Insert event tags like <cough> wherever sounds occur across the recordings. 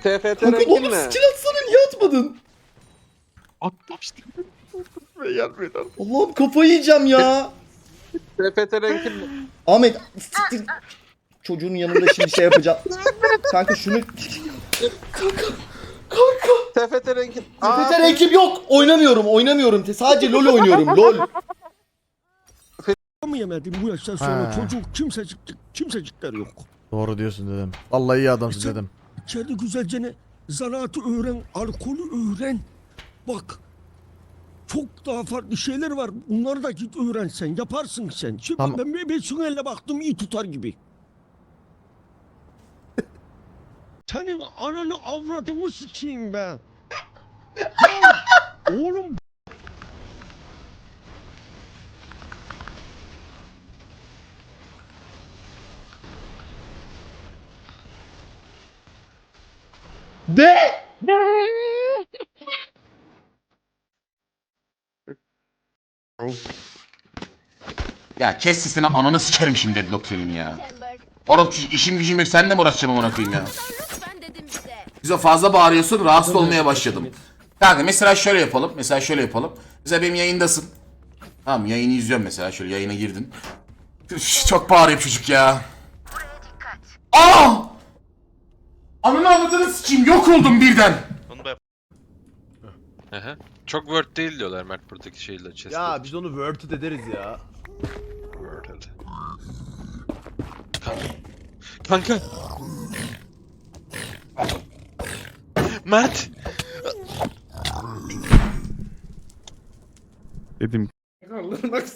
TFT Kanka oğlum ne? skill atsana niye atmadın? Atmıştım. <laughs> Ve gelmedi. Allah'ım kafayı yiyeceğim ya. TFT renkin ne? Ahmet siktir. Çocuğun yanında şimdi şey yapacağım. Kanka şunu... Kanka. Kanka. TFT renkin. TFT ekip yok. Oynamıyorum oynamıyorum. Sadece LoL oynuyorum <laughs> LoL. mı yemedim bu yaştan sonra Ha. çocuk kimsecik kimsecikler yok. Doğru diyorsun dedim. Vallahi iyi adamsın dedim. İçeride güzelce zanaatı öğren, alkolü öğren. Bak çok daha farklı şeyler var. Bunları da git öğrensen yaparsın sen. Şimdi Tamam. ben bir beşin elle baktım iyi tutar gibi. <laughs> Senin ananı avradını sikeyim be. <laughs> Ya kes sesini ananı sikerim şimdi deadlock senin ya. Oğlum işim gücüm yok sen de mi uğraşacağım amına koyayım ya. Bize. Fazla bağırıyorsun rahatsız olmaya başladım. Kanka mesela şöyle yapalım. Mesela şöyle yapalım. Mesela benim yayındasın. Tamam yayını izliyorum mesela şöyle yayına girdin. Çok bağırıyor çocuk ya. Aa! Ananı avradını sikeyim yok oldum birden. Onu da yap. Aha. Çok word değil diyorlar Mert buradaki şeyle chest'te. Ya biz onu worded ederiz ya. Word hadi. Kanka. Kanka. Mert. Dedim.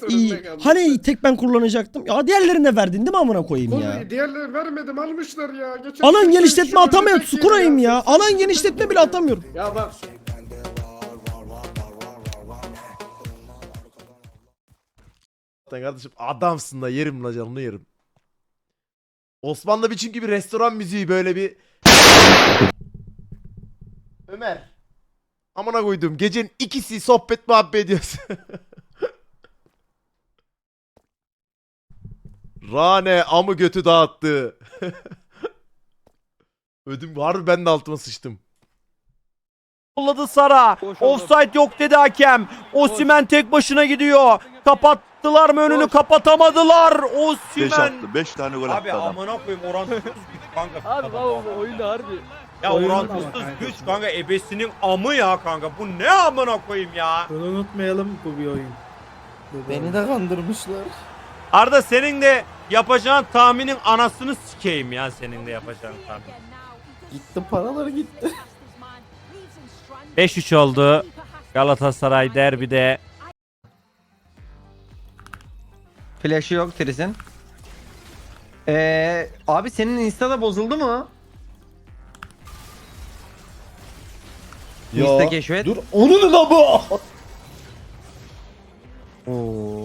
İyi. Hani tek ben kullanacaktım. Ya diğerlerine verdin değil mi amına koyayım ya? Diğerleri vermedim almışlar ya. Geçen Alan genişletme şu atamıyorum. önceki Kurayım ya. Alan genişletme bile atamıyorum. Ya bak kardeşim adamsın da yerim la canını yerim. Osmanlı biçim gibi restoran müziği böyle bir... Ömer. Amına koydum gecenin ikisi sohbet muhabbet ediyoruz. <laughs> Rane amı götü dağıttı. <laughs> Ödüm var ben de altıma sıçtım. Yolladı Sara. Offside yok dedi hakem. Osimhen tek başına gidiyor. Kapattılar mı önünü? Kapatamadılar. Osimhen. 5 tane gol Abi amına koyayım orantısız güç kanka. Abi baba oyunda harbi. Ya orantısız güç kanka ebesinin amı ya kanka. Bu ne amına koyayım ya. Bunu unutmayalım bu bir oyun. Beni de kandırmışlar. Arda senin de yapacağın tahminin anasını sikeyim ya senin de yapacağın tahmin. Gitti paraları gitti. 5-3 oldu. Galatasaray derbide. Flash'ı yok Tris'in. Ee, abi senin Insta'da bozuldu mu? Insta keşfet. Dur onun da bu. Oo.